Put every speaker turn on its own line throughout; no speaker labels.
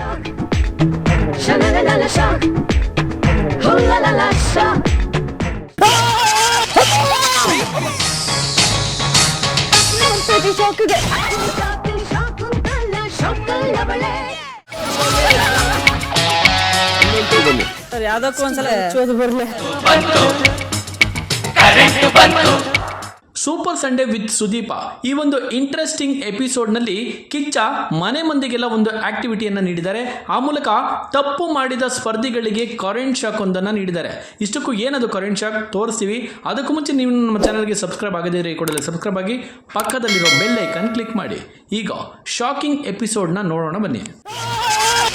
shock. Sha-la-la-la-la shock. Ooh-la-la-la shock. ಪ್ರತಿ ಶಾಕ್ಗೆ shock ಅಂತಲ್ಲ ಶಾಕಲ್ಲ ಬಳೆ
ಸರ್ ಯಾವ್ದಕ್ಕೂ ಒಂದ್ಸಲ ಹಚ್ಚೋದು ಬರ್ಲಿ
ಸೂಪರ್ ಸಂಡೇ ವಿತ್ ಸುದೀಪ. ಈ ಒಂದು ಇಂಟ್ರೆಸ್ಟಿಂಗ್ ಎಪಿಸೋಡ್ನಲ್ಲಿ ಕಿಚ್ಚ ಮನೆ ಮಂದಿಗೆಲ್ಲ ಒಂದು ಆಕ್ಟಿವಿಟಿಯನ್ನು ನೀಡಿದ್ದಾರೆ. ಆ ಮೂಲಕ ತಪ್ಪು ಮಾಡಿದ ಸ್ಪರ್ಧಿಗಳಿಗೆ ಕರೆಂಟ್ ಶಾಕ್ ಒಂದನ್ನು ನೀಡಿದ್ದಾರೆ. ಇಷ್ಟಕ್ಕೂ ಏನದು ಕರೆಂಟ್ ಶಾಕ್ ತೋರಿಸ್ತೀವಿ. ಅದಕ್ಕೂ ಮುಂಚೆ ನೀವು ನಮ್ಮ ಚಾನಲ್ಗೆ ಸಬ್ಸ್ಕ್ರೈಬ್ ಆಗದಿದ್ರೆ ಕೂಡಲೇ ಸಬ್ಸ್ಕ್ರೈಬ್ ಆಗಿ ಪಕ್ಕದಲ್ಲಿರೋ ಬೆಲ್ ಐಕನ್ ಕ್ಲಿಕ್ ಮಾಡಿ. ಈಗ ಶಾಕಿಂಗ್ ಎಪಿಸೋಡ್ನ ನೋಡೋಣ ಬನ್ನಿ.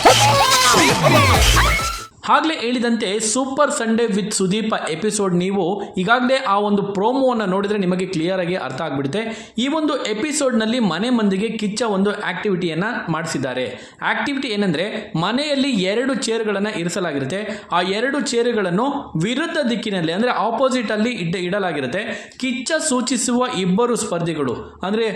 ಆಗಲೇ ಹೇಳಿದಂತೆ super Sunday with Sudeepa episode ನೀವು ಈಗಾಗಲೇ ಆ ಒಂದು ಪ್ರೋಮೋವನ್ನು ನೋಡಿದರೆ ನಿಮಗೆ ಕ್ಲಿಯರ್ ಆಗಿ ಅರ್ಥ ಆಗಿಬಿಡುತ್ತೆ. ಈ ಒಂದು ಎಪಿಸೋಡ್ನಲ್ಲಿ ಮನೆ ಮಂದಿಗೆ ಕಿಚ್ಚ ಒಂದು ಆ್ಯಕ್ಟಿವಿಟಿಯನ್ನು ಮಾಡಿಸಿದ್ದಾರೆ. ಆ್ಯಕ್ಟಿವಿಟಿ ಏನಂದರೆ ಮನೆಯಲ್ಲಿ ಎರಡು ಚೇರ್ಗಳನ್ನು ಇರಿಸಲಾಗಿರುತ್ತೆ. ಆ ಎರಡು ಚೇರುಗಳನ್ನು ವಿರುದ್ಧ ದಿಕ್ಕಿನಲ್ಲಿ ಅಂದರೆ ಆಪೋಸಿಟಲ್ಲಿ ಇಡ್ಡ ಇಡಲಾಗಿರುತ್ತೆ. ಕಿಚ್ಚ ಸೂಚಿಸುವ ಇಬ್ಬರು ಸ್ಪರ್ಧಿಗಳು ಅಂದರೆ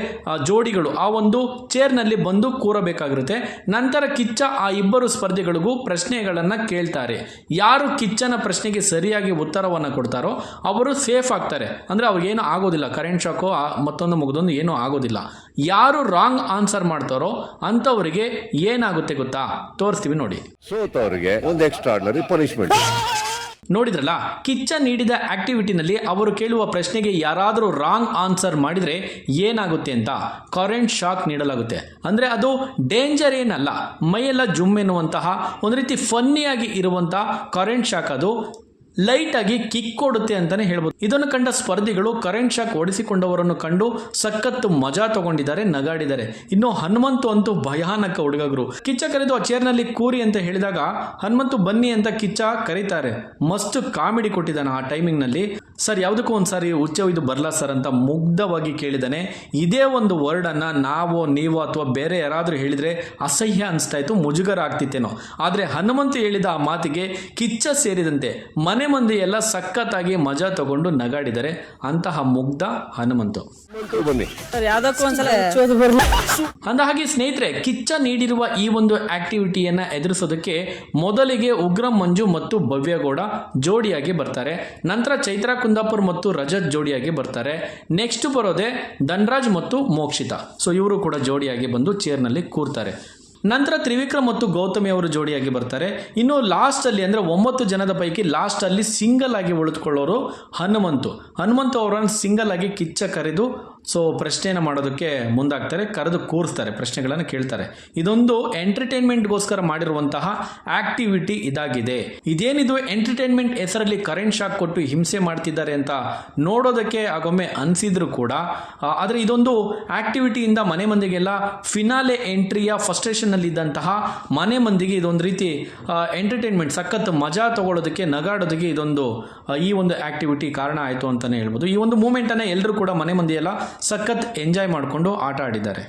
ಜೋಡಿಗಳು ಆ ಒಂದು ಚೇರ್ನಲ್ಲಿ ಬಂದು ಕೂರಬೇಕಾಗಿರುತ್ತೆ. ನಂತರ ಕಿಚ್ಚ ಆ ಇಬ್ಬರು ಸ್ಪರ್ಧಿಗಳಿಗೂ ಪ್ರಶ್ನೆಗಳನ್ನು ಕೇಳ್ತಾರೆ ಯಾರು ಕಿಚ್ಚನ ಪ್ರಶ್ನೆಗೆ ಸರಿಯಾಗಿ ಉತ್ತರವನ್ನು ಕೊಡ್ತಾರೋ ಅವರು ಸೇಫ್ ಆಗ್ತಾರೆ. ಅಂದರೆ ಅವ್ರಿಗೇನು ಆಗೋದಿಲ್ಲ. ಕರೆಂಟ್ ಶಾಕು ಮತ್ತೊಂದು ಮುಗಿದೊಂದು ಏನೂ ಆಗೋದಿಲ್ಲ. ಯಾರು ರಾಂಗ್ ಆನ್ಸರ್ ಮಾಡ್ತಾರೋ ಅಂಥವರಿಗೆ ಏನಾಗುತ್ತೆ ಗೊತ್ತಾ? ತೋರಿಸ್ತೀವಿ ನೋಡಿ.
ಸೋತವರಿಗೆ ಒಂದು ಎಕ್ಸ್ಟ್ರಾ ಪನಿಷ್ಮೆಂಟ್
ನೋಡಿದ್ರಲ್ಲ, ಕಿಚ್ಚ ನೀಡಿದ ಆಕ್ಟಿವಿಟಿನಲ್ಲಿ ಅವರು ಕೇಳುವ ಪ್ರಶ್ನೆಗೆ ಯಾರಾದರೂ ರಾಂಗ್ ಆನ್ಸರ್ ಮಾಡಿದರೆ ಏನಾಗುತ್ತೆ ಅಂತ ಕರೆಂಟ್ ಶಾಕ್ ನೀಡಲಾಗುತ್ತೆ. ಅಂದರೆ ಅದು ಡೇಂಜರ್ ಏನಲ್ಲ, ಮೈಯೆಲ್ಲ ಜುಮ್ ಎನ್ನುವಂತಹ ಒಂದು ರೀತಿ ಫನ್ನಿಯಾಗಿ ಇರುವಂತಹ ಕರೆಂಟ್ ಶಾಕ್ ಅದು ಲೈಟಾಗಿ ಕಿಕ್ ಕೊಡುತ್ತೆ ಅಂತಾನೆ ಹೇಳ್ಬೋದು. ಇದನ್ನು ಕಂಡ ಸ್ಪರ್ಧಿಗಳು ಕರೆಂಟ್ ಶಾಕ್ ಓಡಿಸಿಕೊಂಡವರನ್ನು ಕಂಡು ಸಖತ್ತು ಮಜಾ ತಗೊಂಡಿದ್ದಾರೆ, ನಗಾಡಿದ್ದಾರೆ. ಇನ್ನು ಹನುಮಂತು ಅಂತೂ ಭಯಾನಕ ಹುಡುಗರು ಕಿಚ್ಚ ಕರೆದು ಆ ಚೇರ್ನಲ್ಲಿ ಕೂರಿ ಅಂತ ಹೇಳಿದಾಗ, ಹನುಮಂತು ಬನ್ನಿ ಅಂತ ಕಿಚ್ಚ ಕರೀತಾರೆ. ಮಸ್ತ್ ಕಾಮಿಡಿ ಕೊಟ್ಟಿದ್ದಾನೆ ಆ ಟೈಮಿಂಗ್ನಲ್ಲಿ ಸರ್, ಯಾವುದಕ್ಕೂ ಒಂದ್ಸಾರಿ ಉಚ್ಚ ಇದು ಬರಲ್ಲ ಸರ್ ಅಂತ ಮುಗ್ಧವಾಗಿ ಕೇಳಿದಾನೆ. ಇದೇ ಒಂದು ವರ್ಡ್ ಅನ್ನ ನಾವು, ನೀವು ಅಥವಾ ಬೇರೆ ಯಾರಾದರೂ ಹೇಳಿದ್ರೆ ಅಸಹ್ಯ ಅನಿಸ್ತಾ ಇತ್ತು, ಮುಜುಗರ ಆಗ್ತಿತ್ತೇನೋ. ಆದರೆ ಹನುಮಂತು ಹೇಳಿದ ಆ ಮಾತಿಗೆ ಕಿಚ್ಚ ಸೇರಿದಂತೆ ಮನೆ ಮಂದಿ ಎಲ್ಲ ಸಖತ್ತಾಗಿ ಮಜಾ ತಗೊಂಡು ನಗಾಡಿದರೆ ಅಂತಹ ಮುಗ್ಧ ಹನುಮಂತು. ಹಾಗೆ ಸ್ನೇಹಿತರೆ ಕಿಚ್ಚ ನೀಡಿರುವ ಈ ಒಂದು ಆಕ್ಟಿವಿಟಿಯನ್ನ ಎದುರಿಸೋದಕ್ಕೆ ಮೊದಲಿಗೆ ಉಗ್ರಂ ಮಂಜು ಮತ್ತು ಭವ್ಯಗೌಡ ಜೋಡಿಯಾಗಿ ಬರ್ತಾರೆ. ನಂತರ ಚೈತ್ರಾ ಕುಂದಾಪುರ್ ಮತ್ತು ರಜತ್ ಜೋಡಿಯಾಗಿ ಬರ್ತಾರೆ. ನೆಕ್ಸ್ಟ್ ಬರೋದೆ ಧನ್ರಾಜ್ ಮತ್ತು ಮೋಕ್ಷಿತ. ಸೊ ಇವರು ಕೂಡ ಜೋಡಿಯಾಗಿ ಬಂದು ಚೇರ್ನಲ್ಲಿ ಕೂರ್ತಾರೆ. ನಂತರ ತ್ರಿವಿಕ್ರಮ್ ಮತ್ತು ಗೌತಮಿ ಅವರು ಜೋಡಿಯಾಗಿ ಬರ್ತಾರೆ. ಇನ್ನು ಲಾಸ್ಟ್ ಅಲ್ಲಿ ಅಂದ್ರೆ ಒಂಬತ್ತು ಜನದ ಪೈಕಿ ಲಾಸ್ಟ್ ಅಲ್ಲಿ ಸಿಂಗಲ್ ಆಗಿ ಉಳಿದುಕೊಳ್ಳೋರು ಹನುಮಂತು. ಹನುಮಂತು ಅವರನ್ನು ಸಿಂಗಲ್ ಆಗಿ ಕಿಚ್ಚ ಕರೆದು ಸೊ ಪ್ರಶ್ನೆಯನ್ನು ಮಾಡೋದಕ್ಕೆ ಮುಂದಾಗ್ತಾರೆ, ಕರೆದು ಕೂರಿಸ್ತಾರೆ, ಪ್ರಶ್ನೆಗಳನ್ನು ಕೇಳ್ತಾರೆ. ಇದೊಂದು ಎಂಟರ್ಟೈನ್ಮೆಂಟ್ಗೋಸ್ಕರ ಮಾಡಿರುವಂತಹ ಆಕ್ಟಿವಿಟಿ ಇದಾಗಿದೆ. ಇದೇನಿದು? ಎಂಟರ್ಟೈನ್ಮೆಂಟ್ ಹೆಸರಲ್ಲಿ ಕರೆಂಟ್ ಶಾಕ್ ಕೊಟ್ಟು ಹಿಂಸೆ ಮಾಡ್ತಿದ್ದಾರೆ ಅಂತ ನೋಡೋದಕ್ಕೆ ಆಗೊಮ್ಮೆ ಅನಿಸಿದ್ರು ಕೂಡ ಆದರೆ ಇದೊಂದು ಆಕ್ಟಿವಿಟಿಯಿಂದ ಮನೆ ಮಂದಿಗೆಲ್ಲ ಫಿನಾಲೆ ಎಂಟ್ರಿಯ ಫಸ್ಟ್ರೇಷನ್ನಲ್ಲಿದ್ದಂತಹ ಮನೆ ಮಂದಿಗೆ ಇದೊಂದು ರೀತಿ ಎಂಟರ್ಟೈನ್ಮೆಂಟ್ ಸಖತ್ ಮಜಾ ತಗೊಳ್ಳೋದಕ್ಕೆ, ನಗಾಡೋದಕ್ಕೆ ಇದೊಂದು ಈ ಒಂದು ಆಕ್ಟಿವಿಟಿ ಕಾರಣ ಆಯಿತು ಅಂತಲೇ ಹೇಳ್ಬೋದು. ಈ ಒಂದು ಮೂಮೆಂಟನ್ನು ಎಲ್ಲರೂ ಕೂಡ ಮನೆ ಮಂದಿ ಎಲ್ಲ ಸಖತ್ ಎಂಜಾಯ್ ಮಾಡಿಕೊಂಡು ಆಟ ಆಡಿದ್ದಾರೆ.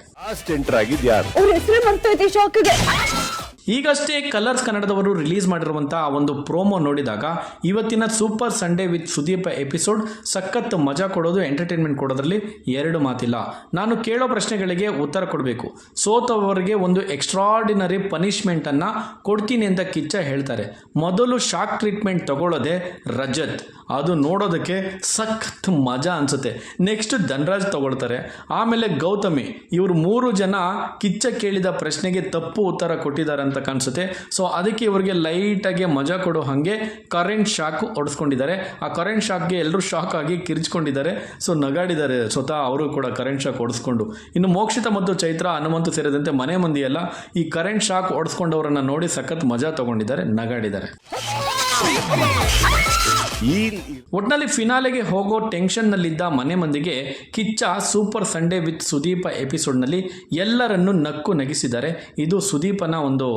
ಈಗಷ್ಟೇ ಕಲರ್ಸ್ ಕನ್ನಡದವರು ರಿಲೀಸ್ ಮಾಡಿರುವಂಥ ಒಂದು ಪ್ರೋಮೋ ನೋಡಿದಾಗ ಇವತ್ತಿನ super Sunday with Sudeep episode ಸಖತ್ ಮಜಾ ಕೊಡೋದು ಎಂಟರ್ಟೈನ್ಮೆಂಟ್ ಕೊಡೋದ್ರಲ್ಲಿ ಎರಡು ಮಾತಿಲ್ಲ. ನಾನು ಕೇಳೋ ಪ್ರಶ್ನೆಗಳಿಗೆ ಉತ್ತರ ಕೊಡಬೇಕು. ಸೋತವರಿಗೆ ಒಂದು ಎಕ್ಸ್ಟ್ರಾರ್ಡಿನರಿ ಪನಿಷ್ಮೆಂಟನ್ನು ಕೊಡ್ತೀನಿ ಅಂತ ಕಿಚ್ಚ ಹೇಳ್ತಾರೆ. ಮೊದಲು ಶಾಕ್ ಟ್ರೀಟ್ಮೆಂಟ್ ತಗೊಳ್ಳೋದೆ ರಜತ್. ಅದು ನೋಡೋದಕ್ಕೆ ಸಖತ್ ಮಜಾ ಅನಿಸುತ್ತೆ. ನೆಕ್ಸ್ಟ್ ಧನ್ರಾಜ್ ತಗೊಳ್ತಾರೆ. ಆಮೇಲೆ ಗೌತಮಿ. ಇವರು ಮೂರು ಜನ ಕಿಚ್ಚ ಕೇಳಿದ ಪ್ರಶ್ನೆಗೆ ತಪ್ಪು ಉತ್ತರ ಕೊಟ್ಟಿದ್ದಾರೆ ಅಂತ ಕಾಣಿಸುತ್ತೆ. ಸೊ ಅದಕ್ಕೆ ಇವರಿಗೆ ಲೈಟಾಗಿ ಮಜಾ ಕೊಡೋ ಹಾಗೆ ಕರೆಂಟ್ ಶಾಕ್ ಹೊಡೆಸ್ಕೊಂಡಿದ್ದಾರೆ. ಆ ಕರೆಂಟ್ ಶಾಕ್ಗೆ ಎಲ್ಲರೂ ಶಾಕ್ ಆಗಿ ಕಿರಿಚ್ಕೊಂಡಿದ್ದಾರೆ. ಸೊ ನಗಾಡಿದ್ದಾರೆ ಸ್ವತಃ ಅವರು ಕೂಡ ಕರೆಂಟ್ ಶಾಕ್ ಹೊಡೆಸ್ಕೊಂಡು. ಇನ್ನು ಮೋಕ್ಷಿತ ಮತ್ತು ಚೈತ್ರ, ಹನುಮಂತು ಸೇರಿದಂತೆ ಮನೆ ಮಂದಿಯೆಲ್ಲ ಈ ಕರೆಂಟ್ ಶಾಕ್ ಹೊಡೆಸ್ಕೊಂಡವರನ್ನು ನೋಡಿ ಸಖತ್ ಮಜಾ ತಗೊಂಡಿದ್ದಾರೆ, ನಗಾಡಿದ್ದಾರೆ.
ಈ
ಒಟ್ನಲ್ಲಿ ಫಿನಾಲೆಗೆ ಹೋಗೋ ಟೆನ್ಷನ್ನಲ್ಲಿದ್ದ ಮನೆ ಮಂದಿಗೆ Kichcha super Sunday with Sudeepa ಎಪಿಸೋಡ್ನಲ್ಲಿ ಎಲ್ಲರನ್ನೂ ನಕ್ಕು ನಗಿಸಿದ್ದಾರೆ. ಇದು ಸುದೀಪನ ಒಂದು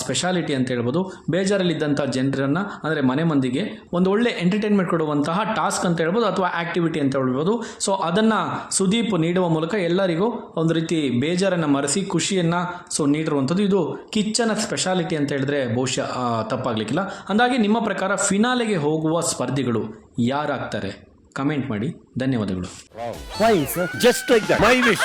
ಸ್ಪೆಷಾಲಿಟಿ ಅಂತ ಹೇಳ್ಬೋದು. ಬೇಜಾರಲ್ಲಿದ್ದಂಥ ಜನರನ್ನು, ಅಂದರೆ ಮನೆ ಮಂದಿಗೆ ಒಂದು ಒಳ್ಳೆ ಎಂಟರ್ಟೈನ್ಮೆಂಟ್ ಕೊಡುವಂತಹ ಟಾಸ್ಕ್ ಅಂತ ಹೇಳ್ಬೋದು ಅಥವಾ ಆ್ಯಕ್ಟಿವಿಟಿ ಅಂತ ಹೇಳ್ಬೋದು. ಸೊ ಅದನ್ನು ಸುದೀಪ್ ನೀಡುವ ಮೂಲಕ ಎಲ್ಲರಿಗೂ ಒಂದು ರೀತಿ ಬೇಜಾರನ್ನು ಮರೆಸಿ, ಖುಷಿಯನ್ನು ಸೊ ನೀಡಿರುವಂಥದ್ದು ಇದು ಕಿಚ್ಚನ ಸ್ಪೆಷಾಲಿಟಿ ಅಂತ ಹೇಳಿದ್ರೆ ಬಹುಶಃ ತಪ್ಪಾಗಲಿಕ್ಕಿಲ್ಲ. ಅಂದಾಗಿ ನಿಮ್ಮ ಪ್ರಕಾರ ಫಿನಾಲೆಗೆ ಹೋಗುವ ಸ್ಪರ್ಧಿಗಳು ಯಾರಾಗ್ತಾರೆ? ಕಮೆಂಟ್ ಮಾಡಿ. ಧನ್ಯವಾದಗಳು.
Just like that my wish